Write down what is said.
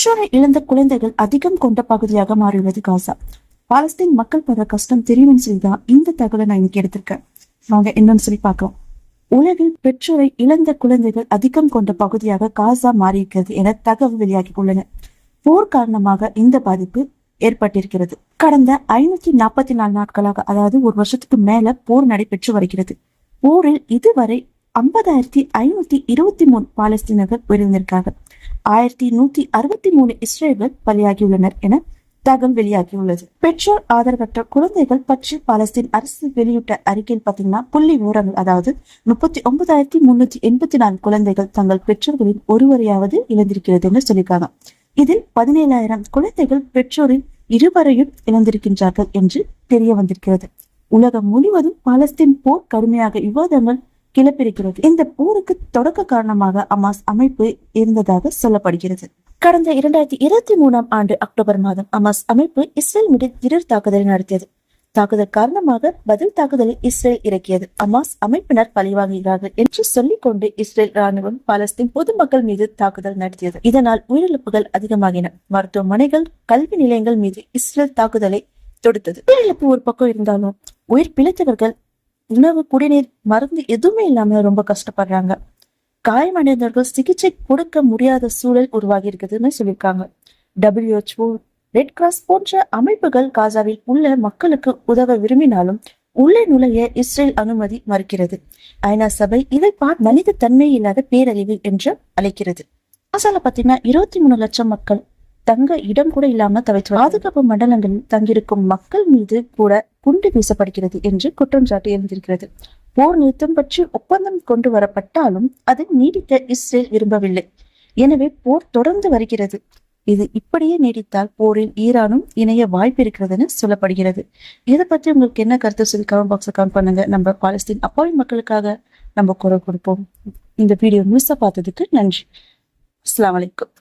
பெற்றோரை இழந்த குழந்தைகள் அதிகம் கொண்ட பகுதியாக மாறியுள்ளது காசா. பாலஸ்தீன் மக்கள் படுற கஷ்டம் தெரியும்னு சொல்லிதான் இந்த தகவலை நான் இன்னைக்கு எடுத்திருக்கேன். வாங்க என்னன்னு சொல்லி பார்க்கலாம். உலகில் பெற்றோரை இழந்த குழந்தைகள் அதிகம் கொண்ட பகுதியாக காசா மாறியிருக்கிறது என தகவல் வெளியாகி உள்ளன போர் காரணமாக இந்த பாதிப்பு ஏற்பட்டிருக்கிறது. கடந்த ஐநூத்தி நாற்பத்தி நாலு நாட்களாக அதாவது ஒரு வருஷத்துக்கு மேல போர் நடைபெற்று வருகிறது. போரில் இதுவரை ஐம்பதாயிரத்தி ஐநூத்தி இருபத்தி மூணு பாலஸ்தீனர்கள் உயிரிழந்திருக்காங்க. ஆயிரத்தி நூத்தி அறுபத்தி மூணு இஸ்ரேல்கள் பலியாகியுள்ளனர் என தகவல் வெளியாகியுள்ளது. பெற்றோர் ஆதரவற்ற குழந்தைகள் பற்றி பாலஸ்தீன் அரசு வெளியிட்ட அறிக்கையில் பாத்தீங்கன்னா புள்ளி விவரங்கள் அதாவது முப்பத்தி ஒன்பதாயிரத்தி முன்னூத்தி எண்பத்தி நாலு குழந்தைகள் தங்கள் பெற்றோர்களின் ஒருவரையாவது இழந்திருக்கிறது என்று சொல்லியிருக்காங்க. இதில் பதினேழாயிரம் குழந்தைகள் பெற்றோரின் இருவரையும் இழந்திருக்கின்றார்கள் என்று தெரிய வந்திருக்கிறது. உலகம் முழுவதும் பாலஸ்தீன் போர் கடுமையாக விவாதங்கள் கிளப்பிருக்கிறது இந்த போருக்கு தொடக்க காரணமாக அமாஸ் அமைப்பு இருந்ததாக சொல்லப்படுகிறது. கடந்த இரண்டாயிரத்தி இருபத்தி மூணாம் ஆண்டு அக்டோபர் மாதம் அமாஸ் அமைப்பு இஸ்ரேல் மீது திடீர் தாக்குதலை நடத்தியது. தாக்குதல் காரணமாக பதில் தாக்குதலை இஸ்ரேல் இறக்கியது. அமாஸ் அமைப்பினர் பழிவாங்குகிறார்கள் என்று சொல்லிக் கொண்டு இஸ்ரேல் ராணுவம் பாலஸ்தீன் பொதுமக்கள் மீது தாக்குதல் நடத்தியது. இதனால் உயிரிழப்புகள் அதிகமாகின. மருத்துவமனைகள் கல்வி நிலையங்கள் மீது இஸ்ரேல் தாக்குதலை தொடுத்தது. உயிரிழப்பு ஒரு பக்கம் இருந்தாலும் உயிர் பிழைத்தவர்கள் உணவு குடிநீர் மருந்து எதுவுமே இல்லாம ரொம்ப கஷ்டப்படுறாங்க. காயமடைந்தவர்கள் சிகிச்சை கொடுக்க முடியாத சூழல் உருவாகி இருக்குதுன்னு சொல்லியிருக்காங்க டபிள்யூஹெச்ஓ ரெட் கிராஸ் போன்ற அமைப்புகள் காசாவில் உள்ள மக்களுக்கு உதவ விரும்பினாலும் உள்ளே நுழைய இஸ்ரேல் அனுமதி மறுக்கிறது. ஐநா சபை இதை பார் மனித தன்மை இல்லாத பேரழிவு என்று அழைக்கிறது. காசால பாத்தீங்கன்னா இருபத்தி மூணு லட்சம் மக்கள் தங்க இடம் கூட இல்லாம தவிர்த்து பாதுகாப்பு மண்டலங்களில் தங்கியிருக்கும் மக்கள் மீது கூட குண்டு வீசப்படுகிறது என்று குற்றம் சாட்டி இருந்திருக்கிறது போர் நிறுத்தம் பற்றி ஒப்பந்தம் கொண்டு வரப்பட்டாலும் அது நீடிக்க இஸ்ரேல் விரும்பவில்லை. எனவே போர் தொடர்ந்து வருகிறது. இது இப்படியே நீடித்தால் போரில் ஈரானும் இணைய வாய்ப்பு இருக்கிறதுன்னு சொல்லப்படுகிறது. இதை பற்றி உங்களுக்கு என்ன கருத்து சொல்லி கமெண்ட் பாக்ஸ்ல கமெண்ட் பண்ணுங்க. நம்ம பாலஸ்தீன் அப்பாவி மக்களுக்காக நம்ம குரல் கொடுப்போம். இந்த வீடியோ முழுசா பார்த்ததுக்கு நன்றி. அஸ்லாம் வலைக்கம்